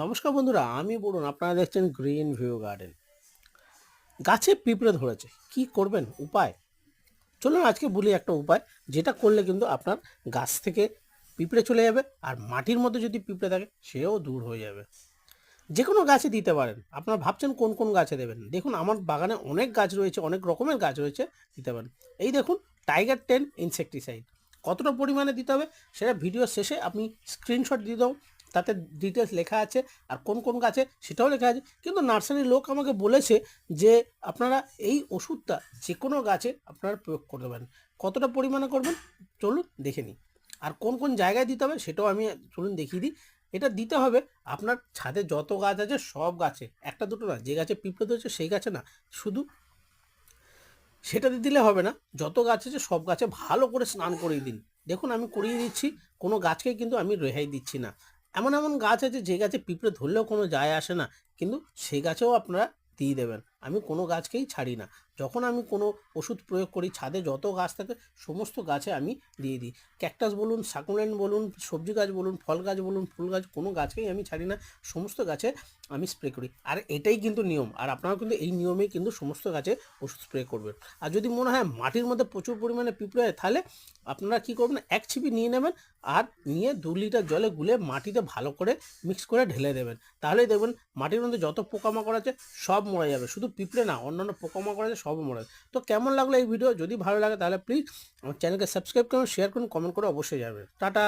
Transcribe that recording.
নমস্কার বন্ধুরা, আমি বলুন আপনারা দেখছেন গ্রিন ভিউ গার্ডেন গাছে পিঁপড়ে ধরেছে, কি করবেন? উপায়? চলুন আজকে বলি একটা উপায়, যেটা করলে কিন্তু আপনার গাছ থেকে পিঁপড়ে চলে যাবে, আর মাটির মধ্যে যদি পিঁপড়ে থাকে, সেও দূর হয়ে যাবে। যে কোনো গাছে দিতে পারেন, আপনারা ভাবছেন কোন কোন গাছে দেবেন? দেখুন, আমার বাগানে অনেক গাছ রয়েছে, অনেক রকমের গাছ রয়েছে, দিতে পারেন। এই দেখুন টাইগার টেন ইনসেকটিসাইড কতটা পরিমাণে দিতে হবে, সেটা ভিডিও শেষে আপনি স্ক্রিনশট দিয়ে দাও তাতে ডিটেলস লেখা আছে আর কোন কোন গাছে সেটাও লেখা আছে। কিন্তু নার্সারির লোক আমাকে বলেছে যে আপনারা এই ওষুধটা যে কোনো গাছে আপনারা প্রয়োগ করতে পারেন কতটা পরিমাণে করবেন চলুন দেখে নিই। আর কোন কোন জায়গায় দিতে হবে সেটাও আমি চলুন দেখিয়ে দিই। এটা দিতে হবে আপনার ছাদে যত গাছ আছে সব গাছে, একটা দুটো না, যে গাছে পিঁপড়ে ধরেছে সেই গাছে না, শুধু সেটাতে দিলে হবে না, যত গাছ আছে সব গাছে ভালো করে স্নান করিয়ে দিন। দেখুন আমি করিয়ে দিচ্ছি, কোনো গাছকে কিন্তু আমি রেহাই দিচ্ছি না। এমন এমন গাছ আছে যে গাছে পিঁপড়ে ধরলেও কোনো যায় আসে না। কিন্তু সেই গাছেও আপনারা দিয়ে দেবেন। আমি কোনো গাছকেই ছাড়ি না। যখন আমি কোনো ওষুধ প্রয়োগ করি, ছাদে যত গাছ থাকে, সমস্ত গাছে আমি দিয়ে দিই। ক্যাকটাস বলুন সাকুলেন বলুন, সবজি গাছ বলুন, ফল গাছ বলুন, ফুল গাছ, কোনো গাছকেই আমি ছাড়ি না। সমস্ত গাছে আমি স্প্রে করি। আর এটাই কিন্তু নিয়ম। আর আপনারা কিন্তু এই নিয়মেই কিন্তু সমস্ত গাছে ওষুধ স্প্রে করবেন। আর যদি মনে হয় মাটির মধ্যে প্রচুর পরিমাণে পিঁপড়ে হয়, তাহলে আপনারা কি করবেন, এক ছিপি নিয়ে নেবেন আর নিয়ে দু লিটার জলে গুলে মাটিতে ভালো করে মিক্স করে ঢেলে দেবেন। তাহলেই দেখবেন মাটির মধ্যে যত পোকামাকড় আছে সব মরে যাবে। শুধু পিঁপড়ে না, অন্যান্য পোকামাকড় আছে সব মরে তো কেমন লাগল এই ভিডিও যদি ভালো লাগে তাহলে প্লিজ আমার চ্যানেলকে সাবস্ক্রাইব করুন শেয়ার করুন কমেন্ট করে অবশ্যই যাবে টাটা!